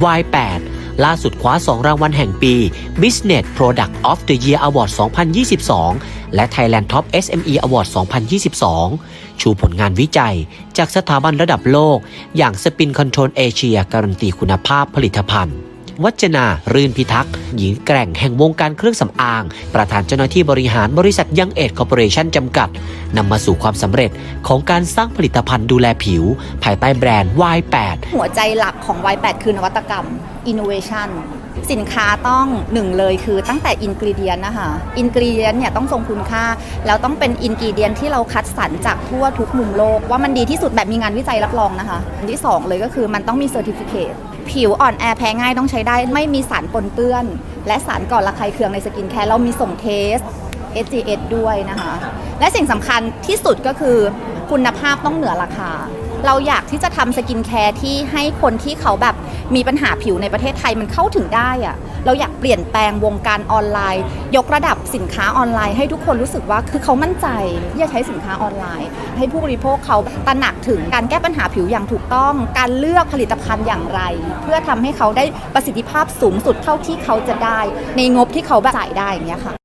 Y8 ล่าสุดคว้า 2 รางวัลแห่งปี Business Product of the Year Award 2022 และ Thailand Top SME Award 2022 ชูผลงานวิจัย จากสถาบันระดับโลก อย่าง Spin Control Asia การันตีคุณภาพผลิตภัณฑ์ วัจนา รื่นพิทักษ์ หญิงแกร่งแห่งวงการเครื่องสำอาง ประธานเจ้าหน้าที่บริหารบริษัทยังเอ็ดคอร์ปอเรชั่นจำกัดนำมาสู่ความสำเร็จของการสร้างผลิตภัณฑ์ดูแลผิว ภายใต้แบรนด์ Y8 หัวใจหลักของ Y8 คือนวัตกรรม innovation สินค้าต้องหนึ่งเลยคือตั้งแต่อินกรีเดียนนะคะอินกรีเดียนเนี่ยต้องทรงคุณค่า แล้วต้องเป็นอินกรีเดียนที่เราคัดสรรจากทั่วทุกมุมโลก ว่ามันดีที่สุดแบบมีงานวิจัยรับรองนะคะอันที่ 2 เลยก็คือมันต้องมีเซอร์ติฟิเคต ผิวอ่อนแอแพ้ง่ายต้องใช้ได้ ไม่มีสารปนเปื้อน และสารก่อระคายเคืองในสกินแคร์เรามีส่งเทส SGS ด้วยนะคะ และสิ่งสำคัญที่สุดก็คือคุณภาพต้องเหนือราคา เราอยากที่จะทำสกินแคร์ที่ให้คนที่เขาแบบมีปัญหาผิวในประเทศไทยมันเข้าถึงได้อะเราอยากเปลี่ยนแปลงวงการออนไลน์ ยกระดับสินค้าออนไลน์ให้ทุกคนรู้สึกว่าคือเขามั่นใจที่จะใช้สินค้าออนไลน์ ให้ผู้บริโภคเขาตระหนักถึงการแก้ปัญหาผิวอย่างถูกต้อง การเลือกผลิตภัณฑ์อย่างไร เพื่อทำให้เขาได้ประสิทธิภาพสูงสุดเท่าที่เขาจะได้ ในงบที่เขาจ่ายได้อย่างเงี้ยค่ะ